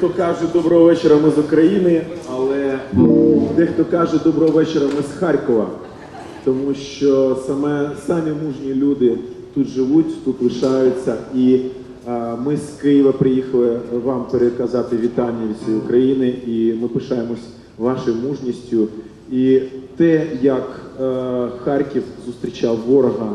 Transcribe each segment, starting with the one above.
Дехто каже доброго вечора, ми з України, але дехто каже доброго вечора, ми з Харкова. Тому що саме самі мужні люди тут живуть, тут лишаються. І а, ми з Києва приїхали вам переказати вітання від всієї України. І ми пишаємось вашою мужністю. І те, як е, Харків зустрічав ворога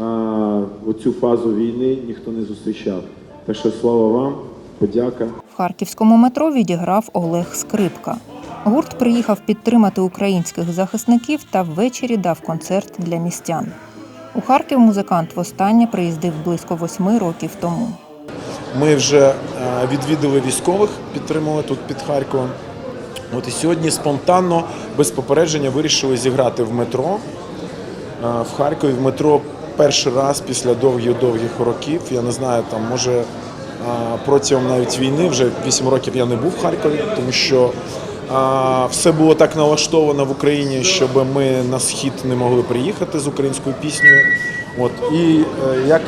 а, оцю фазу війни, ніхто не зустрічав. Так що слава вам, подяка. Харківському метро відіграв Олег Скрипка. Гурт приїхав підтримати українських захисників та ввечері дав концерт для містян. У Харків музикант востаннє приїздив близько восьми років тому. Ми вже е, відвідали військових, підтримали тут під Харковом. От і сьогодні спонтанно, без попередження, вирішили зіграти в метро. Е, В Харкові в метро перший раз після довгих-довгих років. Я не знаю, там може протягом навіть війни, вже 8 років я не був в Харкові, тому що все було так налаштовано в Україні, щоб ми на схід не могли приїхати з українською піснею. От і е, як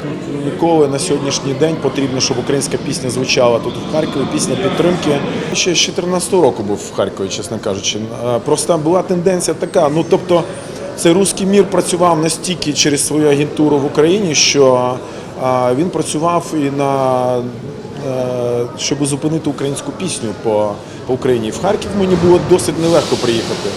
ніколи на сьогоднішній день потрібно, щоб українська пісня звучала тут в Харкові, пісня підтримки. Ще з 2014 року був в Харкові, чесно кажучи. Е, Просто була тенденція така. Ну тобто, цей русський мір працював настільки через свою агентуру в Україні, що він працював і на е, щоб зупинити українську пісню по, по Україні. В Харків мені було досить нелегко приїхати.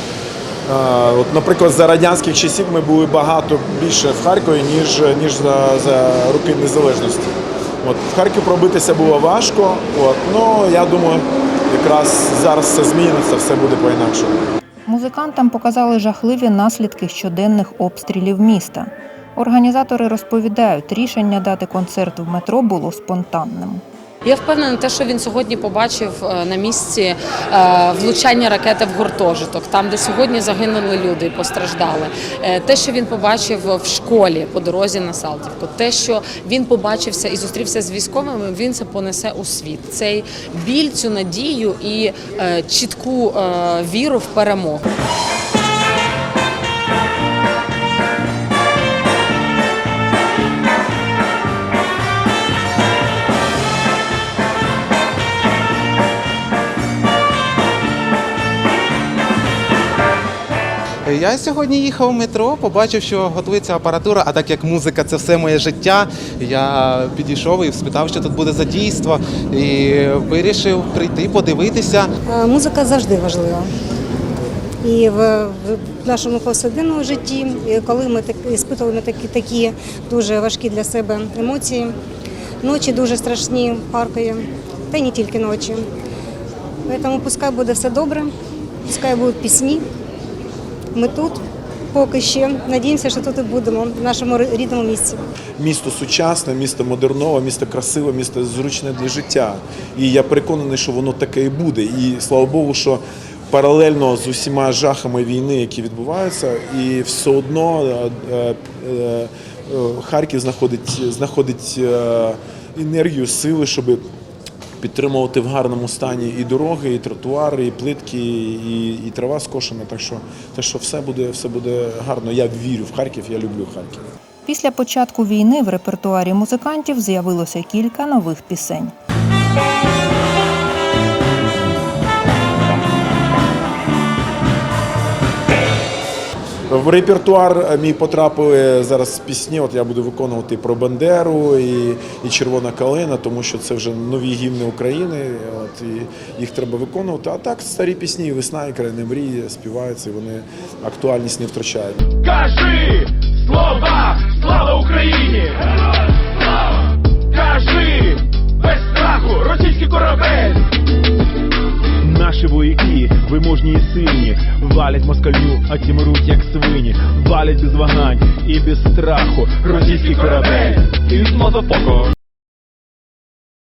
Е, От, наприклад, за радянських часів ми були багато більше в Харкові, ніж, ніж за, за роки незалежності. От, в Харків пробитися було важко, от, ну я думаю, якраз зараз все зміниться, все буде по-інакшому. Музикантам показали жахливі наслідки щоденних обстрілів міста. Організатори розповідають, рішення дати концерт в метро було спонтанним. Я впевнена, те, що він сьогодні побачив е, на місці е, влучання ракети в гуртожиток, там, де сьогодні загинули люди і постраждали. Е, Те, що він побачив в школі по дорозі на Салтівку, те, що він побачився і зустрівся з військовими, він це понесе у світ. Цей біль, цю надію і чітку віру в перемогу. Я сьогодні їхав в метро, побачив, що готується апаратура, а так як музика це все моє життя, я підійшов і спитав, що тут буде за дійство, і вирішив прийти, подивитися. Е, Музика завжди важлива. І в, нашому повсякденному житті, коли ми так іспитували такі, такі дуже важкі для себе емоції, ночі дуже страшні в Харкові, та й не тільки ночі. Тому пускай буде все добре, пускай будуть пісні. Ми тут поки ще надіємося, що тут і будемо в нашому рідному місці. Місто сучасне, місто модернове, місто красиве, місто зручне для життя. І я переконаний, що воно таке і буде. І слава Богу, що паралельно з усіма жахами війни, які відбуваються, і все одно е, е, е, Харків знаходить, знаходить енергію, сили, щоб підтримувати в гарному стані і дороги, і тротуари, і плитки, і, і трава скошена. Так що, так що все буде, все буде гарно. Я вірю в Харків, я люблю Харків. Після початку війни в репертуарі музикантів з'явилося кілька нових пісень. В репертуар е, мій потрапили зараз пісні. От я буду виконувати про Бандеру і, і Червона калина, тому що це вже нові гімни України. От і їх треба виконувати. А так старі пісні, весна і країни мрії співаються, і вони актуальність не втрачають. Кажи слова, слава Україні! Валять москалю, а ті мруть як свині, валять без вагань і без страху, російський корабель. Із мазафоко.